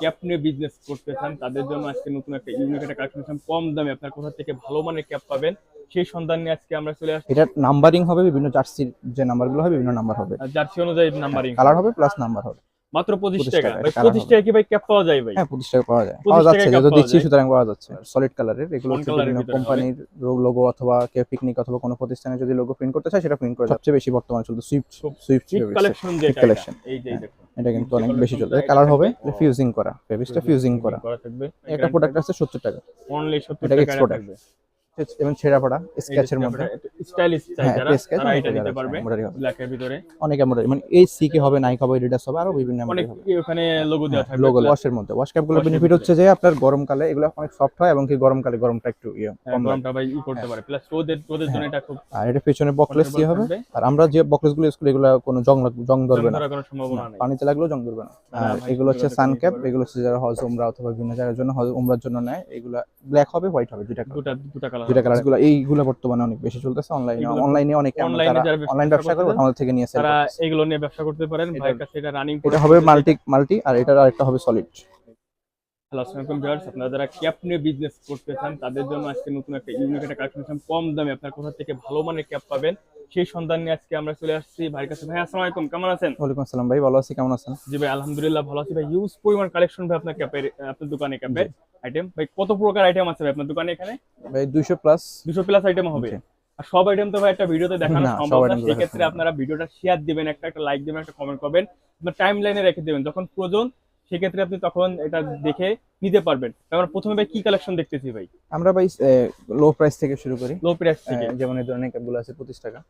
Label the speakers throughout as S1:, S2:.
S1: Cap নিয়ে business করতে চান তাদের জন্য আজকে নতুন একটা ইউনিক একটা কালেকশন কম দামে আপনার কোথা থেকে ভালো মানের ক্যাপ পাবেন সেই সন্ধান নিয়ে আজকে আমরা চলে আসছি।
S2: এটা নাম্বারিং হবে বিভিন্ন জার্সির যে নাম্বারগুলো হবে বিভিন্ন নাম্বার হবে।
S1: জার্সি অনুযায়ী নাম্বারিং
S2: কালার হবে প্লাস নাম্বার হবে।
S1: মাত্র পঁচিশ
S2: 25
S1: টাকা। ভাই
S2: এটা
S1: পঁচিশ
S2: colour
S1: টাকা কি ভাই ক্যাপ পাওয়া যায় ভাই?
S2: হ্যাঁ পঁচিশ টাকা পাওয়া যায়। পাওয়া যাচ্ছে দিচ্ছি সুতরাং পাওয়া যাচ্ছে। সলিড কালারের এগুলো বিভিন্ন কোম্পানির লোগো অথবা কেউ পিকনিক অথবা কোনো প্রতিষ্ঠানে যদি লোগো প্রিন্ট করতে চায় সেটা প্রিন্ট করে সবচেয়ে বেশি বর্তমানে চলছে সুইফট সুইফট
S1: কালেকশন যেটা। এটা, এই যে
S2: হ্যাঁ।
S1: দেখুন।
S2: এটা কিন্তু অনেক বেশি চলছে। কালার হবে ফিউজিং করা। ফেব্রিক্সটা ফিউজিং করা একটা প্রোডাক্ট আছে সত্তর টাকা।
S1: অনলি 70 টাকা
S2: এবং ছেঁড়া পড়া স্কেচের মধ্যে।
S1: স্টাইলিশ চাই
S2: হ্যাঁ
S1: যারা তারা এটা নিতে পারবে ব্ল্যাক এর ভিতরে।
S2: অনেক এমব্রয়ডারি মানে এই সিকে হবে নাইক হবে এডিডাস হবে আরও বিভিন্ন
S1: অনেক ওখানে লোগো দেওয়া থাকবে
S2: লোগো ওয়াশের মধ্যে। ওয়াশ
S1: wash এর
S2: বেনিফিট হচ্ছে যে আপনার গরমকালে এগুলো অনেক সফট হয় এবং কি গরমকালে গরমটা একটু ইয়ে
S1: হ্যাঁ,
S2: কম
S1: গরমটা ভাই ই করতে পারে। প্লাস রোদের রোদের জন্য এটা খুব
S2: আর এটা পেছনে বকলেস দিয়ে হবে। আর আমরা যে বকলেসগুলো ইউজ করি এগুলো কোনো জং জং ধরবে না।
S1: কোনো
S2: পানিতে লাগলেও জং ধরবে না।
S1: হ্যাঁ,
S2: আর এগুলো হচ্ছে সান ক্যাপ এগুলো হচ্ছে যারা হজ উমরা অথবা বিভিন্ন জায়গার জন্য হজ উমরার জন্য নেয় এগুলো ব্ল্যাক হবে হোয়াইট হবে colour।
S1: দুটা দুটা কালার
S2: দুইটা কালার এগুলো এইগুলো বর্তমানে অনেক বেশি চলতেছে অনলাইনে অনলাইনে অনেক
S1: যারা
S2: অনলাইন
S1: ব্যবসা
S2: করে আমাদের থেকে নিয়ে sell
S1: তারা এগুলো নিয়ে ব্যবসা করতে পারেন ভাইয়ের কাছে এটা রানিং
S2: এটা হবে মাল্টি মাল্টি আর এটার আরেকটা হবে সলিড
S1: হ্যালো আসসালামু আলাইকুম ভিউয়ার্স আপনারা যারা ক্যাপ নিয়ে বিজনেস করতে চান তাদের জন্য আজকে নতুন একটা ইউনিক একটা কালেকশন কম দামে আপনার কোথা থেকে ভালো মানের ক্যাপ পাবেন সেই সন্ধান নিয়ে আজকে আমরা চলে আসছি। ভাইয়ের কাছে ভাই আসসালামু আলাইকুম কেমন আছেন?
S2: ওয়ালাইকুম আসসালাম ভাই ভালো আছি কেমন আছেন?
S1: জি ভাই আলহামদুলিল্লাহ ভালো আছি ভাই। পরিমাণ কালেকশন ভাই আপনার ক্যাপের আপনার দোকানে ক্যাপের আইটেম ভাই কত প্রকার আইটেম আছে ভাই আপনার দোকানে এখানে?
S2: ভাই দুইশো প্লাস
S1: দুশো প্লাস আইটেম হবে। আর সব আইটেম তো ভাই একটা ভিডিওতে দেখানো সম্ভব না।
S2: item তো
S1: সেই ক্ষেত্রে আপনারা ভিডিওটা শেয়ার দিবেন একটা একটা লাইক দিবেন একটা কমেন্ট করবেন। আপনার টাইম লাইনে রেখে দিবেন। যখন প্রয়োজন সেক্ষেত্রে আপনি তখন এটা দেখে নিতে পারবেন। আমরা প্রথমে ভাই কি কালেকশন দেখতেছি ভাই?
S2: আমরা ভাই লো প্রাইস থেকে শুরু করি।
S1: লো প্রাইস থেকে।
S2: যেমন এই ধরনের ক্যাপগুলো আছে পঁচিশ টাকা।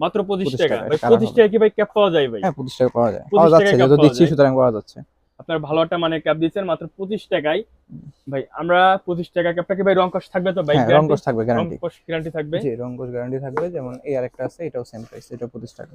S1: মাত্র পঁচিশ টাকা। ভাই পঁচিশ টাকা কি ভাই ক্যাপ পাওয়া যায় ভাই?
S2: হ্যাঁ পঁচিশ টাকা পাওয়া যায়। পাওয়া যাচ্ছে
S1: পাওয়া
S2: দিচ্ছি সুতরাং পাওয়া যাচ্ছে।
S1: আপনার ভালো একটা মানে ক্যাপ দিচ্ছেন মাত্র পঁচিশ টাকায়। ভাই আমরা পঁচিশ টাকা ক্যাপটা কি ভাই রং কস থাকবে তো ভাই?
S2: হ্যাঁ রং কস থাকবে গ্যারান্টি
S1: গ্যারান্টি থাকবে?
S2: জি রং কস গ্যারান্টি থাকবে। যেমন এই আরেকটা আছে এটাও সেম প্রাইস এটা পঁচিশ টাকা।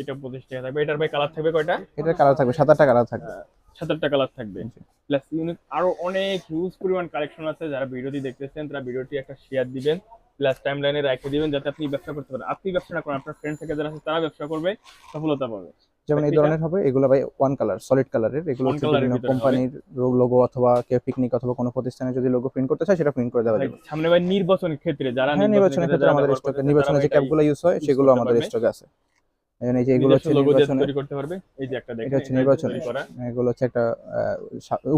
S1: এটা পঁচিশ টাকা থাকবে। এটার ভাই কালার থাকবে কয়টা?
S2: এটার কালার থাকবে সাত আটটা কালার থাকবে।
S1: সাত আটটা কালার থাকবে। প্লাস ইউনিক আরও অনেক হিউজ পরিমাণ কালেকশন আছে যারা ভিডিওটি দেখতেছেন তারা ভিডিওটি একটা শেয়ার দিবেন প্লাস টাইম লাইনে রেখে দিবেন যাতে আপনি ব্যবসা করতে পারেন। আপনি ব্যবসা না করেন আপনার ফ্রেন্ড থেকে যারা আছে তারা ব্যবসা করবে সফলতা পাবে।
S2: যেমন এই ধরনের হবে এগুলো ভাই ওয়ান কালার সলিড কালারের এগুলো বিভিন্ন। কোম্পানির লোগো অথবা কেউ পিকনিক অথবা কোনো প্রতিষ্ঠানে যদি লোগো প্রিন্ট করতে চায় সেটা প্রিন্ট করে দেওয়া যাবে।
S1: সামনে ভাই নির্বাচনের ক্ষেত্রে যারা
S2: হ্যাঁ নির্বাচনের ক্ষেত্রে আমাদের স্টকে
S1: করতেছে,
S2: নির্বাচনের যে ক্যাপগুলো ইউজ হয় সেগুলো আমাদের। স্টকে আছে। এই যে এগুলো হচ্ছে
S1: তৈরি করতে পারবে। এই যে একটা দেখেন
S2: এটা হচ্ছে নির্বাচন
S1: করা।
S2: এগুলো হচ্ছে একটা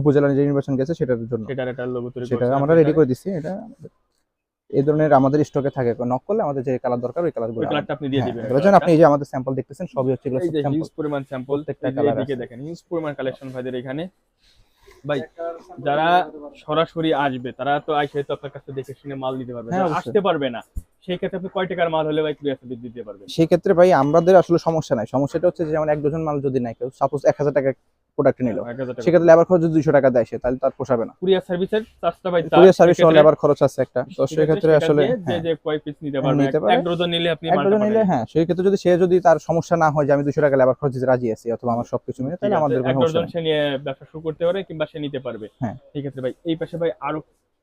S2: উপজেলার যে নির্বাচন গেছে সেটার জন্য।
S1: সেটার একটা লোগো তৈরি
S2: সেটা আমরা রেডি করে দিচ্ছি এটা এই ধরনের আমাদের স্টকে থাকে। নক করলে আমাদের যে কালার দরকার ওই কালার
S1: ওই কালারটা আপনি দিয়ে দিবেন
S2: বুঝছেন আপনি এই যে আমাদের স্যাম্পল দেখতেছেন সবই হচ্ছে এগুলো স্যাম্পল
S1: হিউজ পরিমাণ স্যাম্পল
S2: প্রত্যেকটা
S1: কালার
S2: আছে।
S1: দেখেন হিউজ পরিমাণ কালেকশন ভাইদের এখানে। ভাই যারা সরাসরি আসবে তারা তো আইসে তো আপনার কাছে দেখে শুনে মাল দিতে পারবে।
S2: হ্যাঁ,
S1: আসতে পারবে না সেই ক্ষেত্রে আপনি কয় টাকার মাল হলে ভাই কুরিয়ার সার্ভিস দিতে পারবেন?
S2: সেই ক্ষেত্রে ভাই আমাদের আসলে সমস্যা নাই। সমস্যাটা হচ্ছে যে যেমন এক ডজন মাল যদি নাই কেউ সাপোজ এক হাজার টাকা প্রোডাক্ট নিল। সেক্ষেত্রে লেবার খরচ যদি দুইশো টাকা দেয় সে তাহলে তার পোষাবে না।
S1: কুরিয়ার সার্ভিসের চার্জটা ভাই
S2: কুরিয়ার সার্ভিস সহ লেবার খরচ আছে একটা। তো সেক্ষেত্রে
S1: সেটা
S2: আসলে
S1: যে
S2: হ্যাঁ,
S1: যে কয় পিস নিতে
S2: হ্যাঁ,
S1: পারবে এক- ডজন নিলে আপনি
S2: এক ডজন নিলে হ্যাঁ সেই ক্ষেত্রে যদি সে যদি তার সমস্যা না হয় যে আমি দুশো টাকা লেবার খরচ দিতে রাজি আছি অথবা আমার সবকিছু মিলে তাহলে আমাদের কোনো সমস্যা নেই।
S1: সে নিয়ে ব্যবসা শুরু করতে পারে কিংবা সে নিতে পারবে।
S2: হ্যাঁ।
S1: ঠিক আছে ভাই এই পাশে ভাই আরও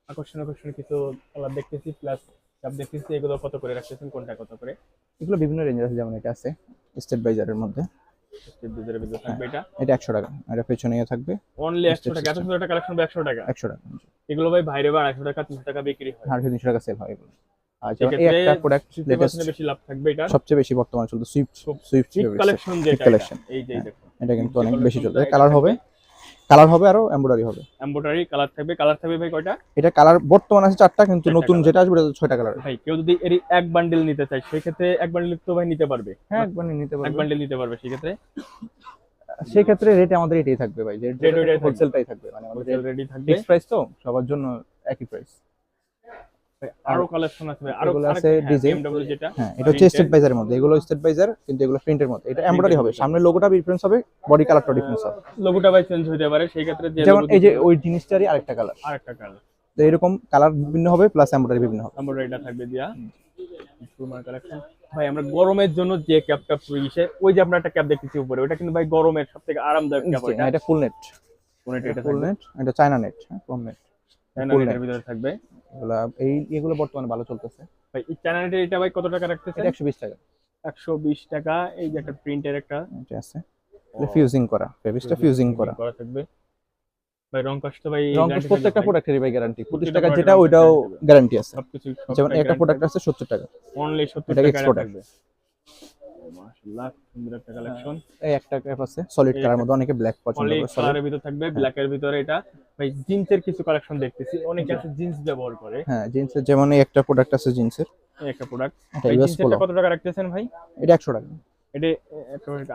S1: আকর্ষণ আকর্ষণ কিছু কালার দেখতেছি প্লাস দেখতেছি এগুলো কত করে রাখতেছেন? কোনটা কত করে?
S2: এগুলো বিভিন্ন রেঞ্জ আছে যেমন এটা আছে স্টেট বাইজারের মধ্যে।
S1: ভিতরে থাকবে এটা?
S2: এটা একশো টাকা এটা পেছনে থাকবে।
S1: অনলি টাকা এত সুন্দর একটা কালেকশন একশো টাকা?
S2: একশো টাকা
S1: এগুলো ভাই বাইরে বা টাকা তিনশো টাকা বিক্রি হয়।
S2: টাকা সেল হয় এগুলো। একটা প্রোডাক্ট লেটেস্ট
S1: বেশি লাভ থাকবে এটা?
S2: সবচেয়ে বেশি বর্তমানে চলছে সুইফট সুইফট
S1: কালেকশন যেটা
S2: collection।
S1: এই যে
S2: হ্যাঁ।
S1: দেখুন।
S2: এটা কিন্তু অনেক বেশি চলছে। কালার হবে? কালার হবে আরও এমব্রয়ডারি হবে।
S1: এমব্রয়ডারি কালার থাকবে। কালার থাকবে ভাই কয়টা?
S2: এটা কালার বর্তমান আছে চারটা কিন্তু নতুন যেটা আসবে এটা ছয়টা কালার
S1: ভাই কেউ যদি এর এক বান্ডেল নিতে চায় সেই ক্ষেত্রে এক বান্ডেল তো ভাই নিতে পারবে।
S2: হ্যাঁ এক বান্ডেল নিতে পারবে।
S1: এক বান্ডেল নিতে পারবে সেই ক্ষেত্রে
S2: সেই ক্ষেত্রে রেট আমাদের এটাই থাকবে ভাই
S1: রেট রেট।
S2: হোলসেলটাই থাকবে। মানে আমাদের
S1: রেডি থাকবে।
S2: ফিক্স প্রাইস তো সবার জন্য একই প্রাইস
S1: আরও কালেকশন আছে আরও
S2: আছে
S1: হ্যাঁ,
S2: design।
S1: BMW যেটা
S2: হ্যাঁ এটা হচ্ছে স্টেট বাইজারের মধ্যে এগুলো স্টেট বাইজার কিন্তু এগুলো প্রিন্টের মধ্যে। এটা এমব্রয়ডারি হবে সামনে লোগোটা ডিফারেন্স হবে বডি কালারটা ডিফারেন্স হবে।
S1: লোগোটা ভাই চেঞ্জ হতে পারে সেই ক্ষেত্রে
S2: যেমন এই যে ওই জিনিসটারই আরেকটা কালার
S1: আরেকটা কালার
S2: তো এরকম কালার বিভিন্ন হবে প্লাস এমব্রয়ডারি বিভিন্ন হবে।
S1: এমব্রয়ডারিটা থাকবে দিয়া। তোমার কালেকশন ভাই আমরা গরমের জন্য যে ক্যাপটা ওই যে আমরা একটা ক্যাপ দেখতেছি উপরে ওটা কিন্তু ভাই গরমের সবথেকে আরামদায়ক ক্যাপ
S2: এটা। ফুল নেট
S1: কোনটা এটা
S2: ফুল নেট এটা চায়না নেট হ্যাঁ ফুল নেট
S1: ভিতরে থাকবে।
S2: এই এগুলো বর্তমানে ভালো চলতেছে।
S1: ভাই এই চায়না এটা ভাই কত টাকা রাখতেছে
S2: এটা একশো বিশ টাকা।
S1: একশো বিশ টাকা এই যে একটা প্রিন্টের একটা।
S2: এটা আছে। এটা ফিউজিং করা ফিউজিং করা।
S1: করা থাকবে। ভাই রং কষ্ট ভাই
S2: রং প্রত্যেকটা? প্রোডাক্টেরই ভাই গ্যারান্টি টাকা যেটা ওইটাও গ্যারান্টি আছে।
S1: সবকিছু
S2: যেমন একটা প্রোডাক্ট আছে সত্তর টাকা।
S1: অনলি 70 টাকা থাকবে। সুন্দর একটা কালেকশন
S2: এই একটা ক্যাপ আছে সলিড
S1: এই
S2: কালার মধ্যে অনেকে ব্ল্যাক পছন্দ করে
S1: কালারের ভিতর থাকবে ব্ল্যাক এর ভিতরে এটা। ভাই জিন্সের কিছু কালেকশন দেখতেছি অনেকে আছে জিন্স ব্যবহার করে।
S2: হ্যাঁ জিন্সের যেমন এই একটা প্রোডাক্ট আছে জিন্সের
S1: এই একটা প্রোডাক্ট
S2: এটা
S1: কত টাকা রাখতেছেন ভাই?
S2: এটা একশো টাকা।
S1: এটা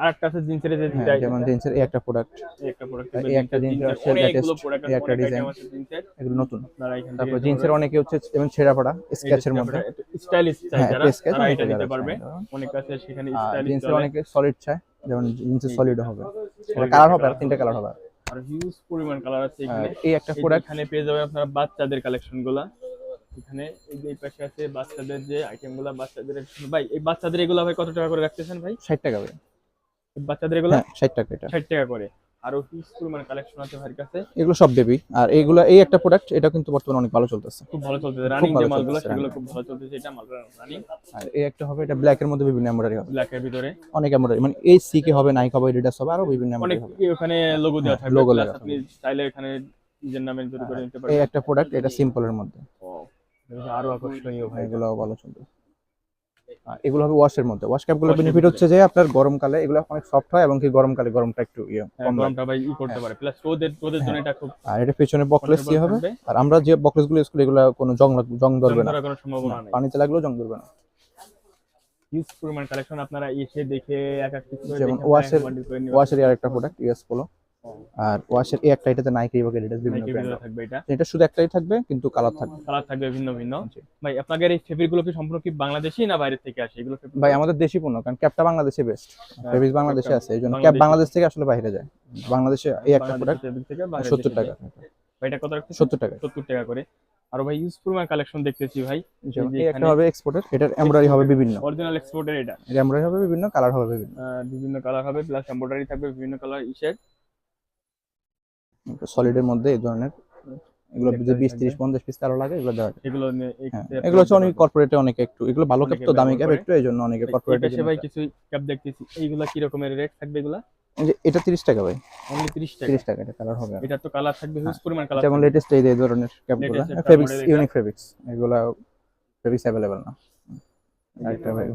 S1: আরেকটা আছে জিন্সের যে
S2: হ্যাঁ যেমন জিন্সের এই একটা প্রোডাক্ট
S1: এই একটা প্রোডাক্ট
S2: এই একটা জিন্সের আছে
S1: অনেকগুলো
S2: এই একটা design। এগুলো নতুন। তারপর জিন্সের অনেকে হচ্ছে যেমন ছেঁড়া পড়া স্কেচের মধ্যে।
S1: স্টাইলিশ চাই
S2: হ্যাঁ
S1: যারা
S2: স্কেচ
S1: তারা এটা নিতে পারবে। অনেক আছে সেখানে স্টাইলিশ
S2: জিন্সের অনেকে সলিড চায় যেমন জিন্সের সলিড হবে।
S1: Solid
S2: কালার হবে আর তিনটা কালার হবে।
S1: আর হিউজ পরিমাণ কালার আছে এখানে।
S2: এই একটা প্রোডাক্ট
S1: এখানে পেয়ে যাবে আপনারা বাচ্চাদের কালেকশনগুলা। এখানে এই যে পাশে আছে বাচ্চাদের যে আইটেমগুলা বাচ্চাদের ভাই এই বাচ্চাদের এগুলা ভাই কত টাকা করে রাখতেছেন ভাই?
S2: ষাট টাকা ভাই
S1: বাচ্চাদের এগুলা?
S2: হ্যাঁ ষাট টাকা এটা
S1: ষাট টাকা করে। আরও হিউজ পরিমাণ কালেকশন আছে ভাইয়ের কাছে।
S2: এগুলো সব বেবি আর এই একটা প্রোডাক্ট এটা কিন্তু বর্তমানে অনেক ভালো চলতেছে।
S1: খুব ভালো চলতেছে। রানিং যে মালগুলো সেগুলো খুব ভালো চলতেছে। এটা মাল রানিং
S2: আর এই একটা হবে এটা ব্ল্যাক এর মধ্যে বিভিন্ন এমব্রয়ডারি হবে।
S1: ব্ল্যাক এর ভিতরে।
S2: অনেক এমব্রয়ডারি মানে এই সিকে হবে নাইক হবে এডিডাস হবে আরও বিভিন্ন এমব্রয়ডারি হবে।
S1: ওখানে লোগো দেওয়া
S2: হ্যাঁ,
S1: থাকবে। plus আপনি চাইলে এখানে নিজের নামে তৈরি করে নিতে
S2: এই একটা প্রোডাক্ট এটা সিম্পলের মধ্যে।
S1: এটা আরও আকর্ষণীয় ভাই।
S2: এগুলো ভালো আর এগুলো হবে ওয়াশের মধ্যে। ওয়াশ ক্যাপগুলো বেনিফিট হচ্ছে যে আপনার গরমকালে এগুলো অনেক সফট হয় এবং কি গরমকালে গরমটা একটু ইয়ে
S1: হ্যাঁ,
S2: কম
S1: গরমটা ভাই ই করতে পারে। প্লাস রোদের রোদের জন্য এটা খুব
S2: আর এটা পেছনে বকলেস দিয়ে হবে। আর আমরা যে বকলেসগুলো ইউজ করি এগুলো কোনো জং জং ধরবে না।
S1: কোনো সম্ভাবনা নেই।
S2: পানিতে লাগলেও জং ধরবে না।
S1: হিউজ পরিমাণ কালেকশন আপনারা এসে দেখে এক এক করে
S2: যেমন ওয়াশের- ওয়াশের আর একটা প্রোডাক্ট ইউএস পোলো। আর ওয়াশের এই একটা এটাতে নাইকি এবং এডিডাস বিভিন্ন ব্র্যান্ড
S1: থাকবে এটা।
S2: এটা শুধু একটাই থাকবে কিন্তু কালার থাকবে।
S1: কালার থাকবে ভিন্ন ভিন্ন। ভাই আপনাদের এই ফেব্রিকগুলো কি সম্পূর্ণ কি বাংলাদেশি না বাইরে থেকে আসে? এগুলো
S2: ভাই আমাদের দেশি পণ্য কারণ ক্যাপটা বাংলাদেশে বেস্ট
S1: হ্যাঁ,
S2: ফেব্রিক্স বাংলাদেশে
S1: ক্যাপটা
S2: আছে এই জন্য ক্যাপ
S1: বাংলাদেশ
S2: থেকে আসলে বাইরে যায়। বাংলাদেশে এই একটা প্রোডাক্ট
S1: fabric থেকে বাইরে
S2: সত্তর
S1: দেশে
S2: টাকা।
S1: ভাই এটা কত রাখতেছেন?
S2: সত্তর টাকা।
S1: সত্তর টাকা করে। আর ভাই ইউজফুল পরিমাণ কালেকশন দেখতেছি ভাই।
S2: এই একটা হবে এক্সপোর্টের এটার এমব্রয়ডারি হবে বিভিন্ন।
S1: অরিজিনাল এক্সপোর্টের এটা।
S2: এমব্রয়ডারি হবে বিভিন্ন কালার হবে বিভিন্ন।
S1: বিভিন্ন কালার হবে প্লাস এমব্রয়ডারি থাকবে বিভিন্ন কালার ইসের
S2: সলিডের মধ্যে এই ধরনের এগুলো যদি বিশ। তিরিশ পঞ্চাশ পিস কারও লাগে এগুলো দেওয়া
S1: এগুলো
S2: হ্যাঁ, এগুলো হচ্ছে অনেক কর্পোরেটে অনেকে একটু এগুলো ভালো ক্যাপ তো দামি ক্যাপ একটু এই জন্য অনেকে কর্পোরেটে
S1: ভাই কিছু ক্যাপ দেখতেছি। এইগুলা কি রকমের রেট থাকবে এগুলা?
S2: এটা তিরিশ টাকা ভাই।
S1: অনলি 30 টাকা।
S2: তিরিশ টাকা এটা কালার হবে
S1: এটা তো কালার থাকবে হিউজ পরিমাণ কালার
S2: যেমন লেটেস্ট এই ধরনের ক্যাপগুলো ফেব্রিক্স
S1: এটা।
S2: ইউনিক ফেব্রিক্স এগুলো ফেব্রিক্স অ্যাভেলেবল না। আরেকটা ভাই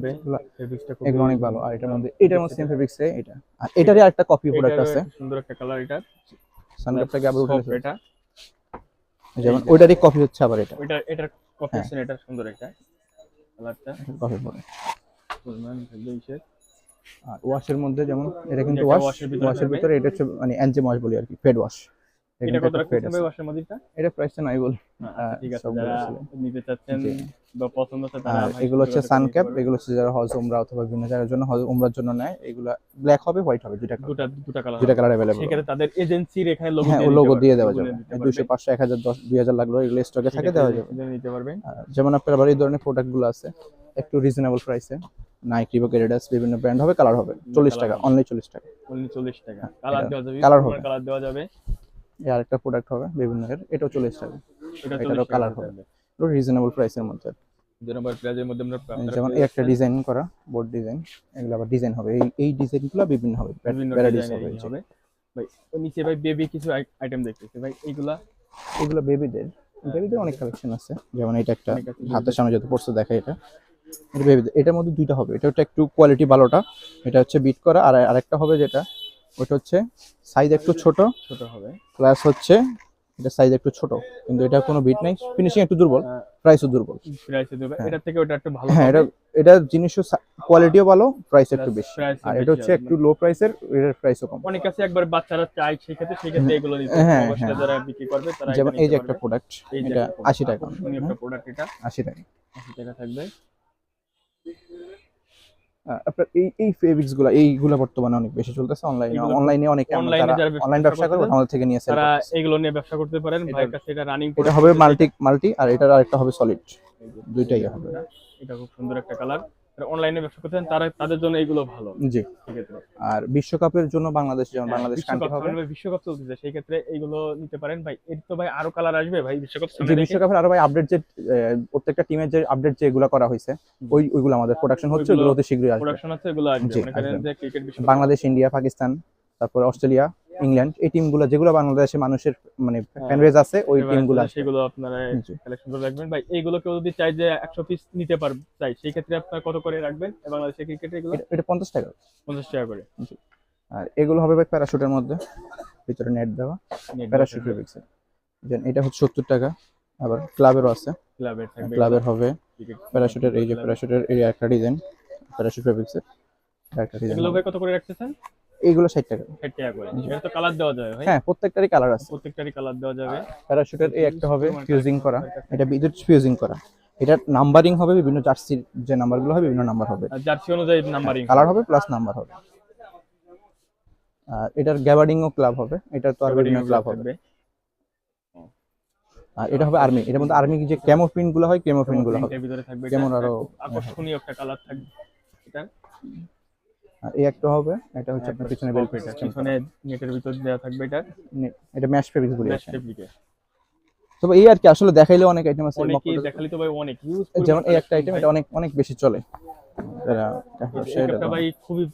S2: এগুলো অনেক ভালো। আর এটার মধ্যে এটার মধ্যে সেম ফেব্রিক্স এটা। আর এটারই আরেকটা কপি প্রোডাক্ট আছে।
S1: সুন্দর একটা কালার এটা
S2: সানক্যাপটাকে আবার উঠে।
S1: এটা।
S2: যেমন ওইটারই কপি হচ্ছে আবার এটা।
S1: ওইটা এটার কপি
S2: হ্যাঁ।
S1: আছে এটা সুন্দর এটা কালারটা
S2: কপি
S1: পড়ে ফুলম্যান ইসের
S2: আর ওয়াশের মধ্যে যেমন এটা কিন্তু ওয়াশ ওয়াশের ভিতরে এটা হচ্ছে মানে এনজেম ওয়াশ বলি আর কি ফেড ওয়াশ
S1: এটা কত রাখতেছেন ভাই ওয়াশের মধ্যেটা
S2: এটা? প্রাইসটা নাই বলি।
S1: ঠিক আছে যারা নিতে চাচ্ছেন বা পছন্দ আছে তারা
S2: এগুলো হচ্ছে সান ক্যাপ এগুলো হচ্ছে যারা হজ উমরা অথবা বিভিন্ন জায়গার জন্য হজ উমরার জন্য নেয় এগুলো ব্ল্যাক হবে হোয়াইট হবে দুটা colour।
S1: দুটা দুটা কালার
S2: দুটা কালার অ্যাভেলেবল
S1: সেক্ষেত্রে তাদের এজেন্সির এখানে লোগো
S2: হ্যাঁ
S1: দিয়ে
S2: লোগো দিয়ে দেওয়া যাবে। লাগল এগুলো স্টকে থাকে দেওয়া যাবে।
S1: নিতে পারবেন।
S2: যেমন আপনার আবার এই ধরনের আছে একটু রিজনেবল প্রাইসে নাইকি বা এডিডাস বিভিন্ন ব্র্যান্ড হবে কালার হবে। চল্লিশ
S1: colour
S2: টাকা অনলি চল্লিশ টাকা।
S1: অনলি 40 টাকা। কালার দেওয়া যাবে।
S2: হবে।
S1: কালার দেওয়া যাবে।
S2: এই আরেকটা প্রোডাক্ট হবে বিভিন্ন এর। এটাও চলে
S1: এটা
S2: এটারও
S1: 40
S2: colour
S1: টাকা
S2: হবে। পুরো রিজনেবল প্রাইসের মধ্যে।
S1: দুই নম্বর প্রাইজের মধ্যে আমরা
S2: যেমন এই একটা ডিজাইন করা বোর্ড ডিজাইন এগুলো আবার ডিজাইন হবে। এই এই ডিজাইনগুলো বিভিন্ন হবে।
S1: বিভিন্ন
S2: ভ্যারাইটিস হবে।
S1: ভাই ও নিচে ভাই বেবি কিছু আইটেম দেখতেছি। ভাই এইগুলা?
S2: এগুলো বেবিদের বেবিদের অনেক কালেকশন আছে। যেমন এটা একটা হাতের সামনে যত পড়ছে দেখা এটা। এটা বেবিদের এটার মধ্যে দুইটা হবে। এটা হচ্ছে একটু কোয়ালিটি ভালোটা। এটা হচ্ছে বিট করা। আর আরেকটা হবে যেটা ওটা হচ্ছে সাইজ একটু ছোট।
S1: ছোট হবে।
S2: প্লাস হচ্ছে এটা সাইজ একটু ছোট। কিন্তু এটা কোনো বিট নাই। ফিনিশিং একটু দুর্বল। প্রাইসও দুর্বল।
S1: প্রাইসে দেবে
S2: হ্যাঁ।
S1: এটা থেকে ওটা একটু ভালো
S2: হ্যাঁ এটা এটা জিনিসও কোয়ালিটিও ভালো প্রাইস একটু বেশি। আর এটা হচ্ছে একটু লো প্রাইসের এটার প্রাইসও কম।
S1: অনেক কাছে একবার বাচ্চারা চায় সেই ক্ষেত্রে সেই ক্ষেত্রে এগুলো নিতে।
S2: হ্যাঁ, হ্যাঁ।
S1: যারা বিক্রি করবে তারা
S2: যেমন এই যে একটা প্রোডাক্ট এটা
S1: একটা
S2: আশি টাকা।
S1: আকর্ষণীয় একটা প্রোডাক্ট এটা।
S2: আশি টাকা।
S1: 80 টাকা থাকবে।
S2: আপনার এই এই ফেব্রিক্সগুলা এইগুলো বর্তমানে অনেক বেশি চলতেছে অনলাইনে অনলাইনে অনেক
S1: যারা
S2: অনলাইন ব্যবসা করে আমাদের থেকে নিয়ে
S1: তারা এগুলো নিয়ে ব্যবসা করতে পারেন
S2: এটা-
S1: ভাইয়ের কাছে এটা রানিং
S2: এটা হবে মাল্টি মাল্টি আর এটার আরেকটা হবে সলিড দুইটাই হবে।
S1: এটা খুব সুন্দর একটা কালার অনলাইনে ব্যবসা করতে তারা তাদের জন্য এগুলো ভালো।
S2: জি। আর বিশ্বকাপের জন্য বাংলাদেশ যেমন
S1: হ্যাঁ,
S2: বাংলাদেশ
S1: বিশ্বকাপ
S2: কান্ট্রি হবে।
S1: বিশ্বকাপ চলতেছে সেই ক্ষেত্রে এইগুলো নিতে পারেন। ভাই এর তো ভাই আরও কালার আসবে ভাই বিশ্বকাপ
S2: বিশ্বকাপের আরও ভাই আপডেট যে প্রত্যেকটা টিমের যে আপডেট যেগুলো করা হয়েছে ওই ওইগুলো আমাদের প্রোডাকশন হচ্ছে
S1: ওইগুলো
S2: অতি শীঘ্রই আসবে।
S1: প্রোডাকশন আছে এগুলো আসবে। মনে। যে ক্রিকেট
S2: বাংলাদেশ ইন্ডিয়া পাকিস্তান তারপর অস্ট্রেলিয়া ইংল্যান্ড এই টিমগুলো যেগুলো বাংলাদেশে মানুষের মানে ফ্যান বেজ আছে ওই টিমগুলো
S1: সেগুলো আপনারা কালেকশন করে রাখবেন। ভাই এইগুলো কেউ যদি চাই যে একশো পিস নিতে পারবে চাই সেই ক্ষেত্রে আপনার কত করে রাখবেন বাংলাদেশের ক্রিকেটে এগুলো?
S2: এটা- এটা পঞ্চাশ টাকা।
S1: পঞ্চাশ টাকা করে।
S2: আর এগুলো হবে ভাই প্যারাশুটের মধ্যে ভিতরে নেট দেওয়া। প্যারাশুট ফেব্রিক্সের যেন এটা হচ্ছে সত্তর টাকা। আবার ক্লাবেরও আছে।
S1: ক্লাবের থাকবে।
S2: ক্লাবের হবে। প্যারাশুটের এই যে প্যারাশুটের এই একটা ডিজাইন প্যারাশুট ফেব্রিক্সের একটা ডিজাইন
S1: এগুলো কত করে রাখতেছেন?
S2: এইগুলো ষাট টাকা।
S1: ষাট টাকা করে। এটা তো কালার দেওয়া যাবে ভাই।
S2: হ্যাঁ প্রত্যেকটারই কালার আছে।
S1: প্রত্যেকটারই কালার দেওয়া যাবে।
S2: প্যারাশুটের এই একটা হবে ফিউজিং করা। এটা বিদ্যুৎ ফিউজিং করা। এটা নাম্বারিং হবে বিভিন্ন জার্সির যে নাম্বারগুলো হবে বিভিন্ন নাম্বার হবে।
S1: আর জার্সি অনুযায়ী নাম্বারিং
S2: কালার হবে। প্লাস নাম্বার হবে। আর এটার গ্যাবার্ডিং ও ক্লাব হবে। এটা তো আর বিভিন্ন ক্লাব হবে। আর এটা হবে আর্মি এটার মধ্যে আর্মি যে ক্যামো প্রিন্টগুলো হয় ক্যামো প্রিন্টগুলো হবে।
S1: এর ভিতরে থাকবে।
S2: যেমন আরো-
S1: আকর্ষণীয় একটা কালার থাকবে। এটা
S2: এই একটা হবে এটা হচ্ছে আপনার পিছনে বেল
S1: এটা পিছনে নেটের ভিতর দেওয়া থাকবে এটা।
S2: এটা ম্যাশ ফেব্রিক্স বলি আছে। তবে এই আর কি আসলে দেখাইলে অনেক আইটেম আছে
S1: অনেকই দেখালি তো ভাই অনেক ইউজ
S2: যেমন এই একটা আইটেম এটা অনেক অনেক বেশি চলে। এরা
S1: ভাই খুবই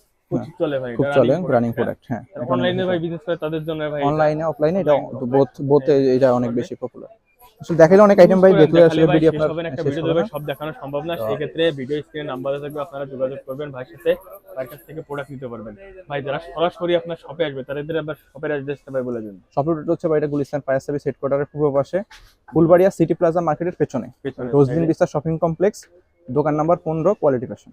S1: চলে ভাই
S2: খুব চলে রানিং প্রোডাক্ট হ্যাঁ।
S1: অনলাইনে ভাই বিজনেস করে তাদের জন্য ভাই
S2: অনলাইনে অফলাইনে এটা বোথ বোথ এটা অনেক বেশি পপুলার আসলে দেখাইলে অনেক আইটেম ভাই দেখলে আসলে ভিডিও আপনার
S1: একটা ভিডিও দেবে সব দেখানো সম্ভব না। সেই ক্ষেত্রে ভিডিও স্ক্রিনে নাম্বার থাকবে আপনারা যোগাযোগ করবেন ভাইয়ের সাথে ভাইয়ের কাছ থেকে প্রোডাক্ট নিতে পারবেন। ভাই যারা সরাসরি আপনার শপে আসবে তাদের আবার শপের অ্যাড্রেসটা ভাই বলে দিন।
S2: শপের হচ্ছে ভাই এটা গুলিস্তান ফায়ার সার্ভিস হেডকোয়ার্টারের পূর্ব পাশে ফুলবাড়িয়া সিটি প্লাজা মার্কেটের পেছনে। রোজদিন বিস্তার শপিং কমপ্লেক্স দোকান নাম্বার পনেরো কোয়ালিটি ফ্যাশন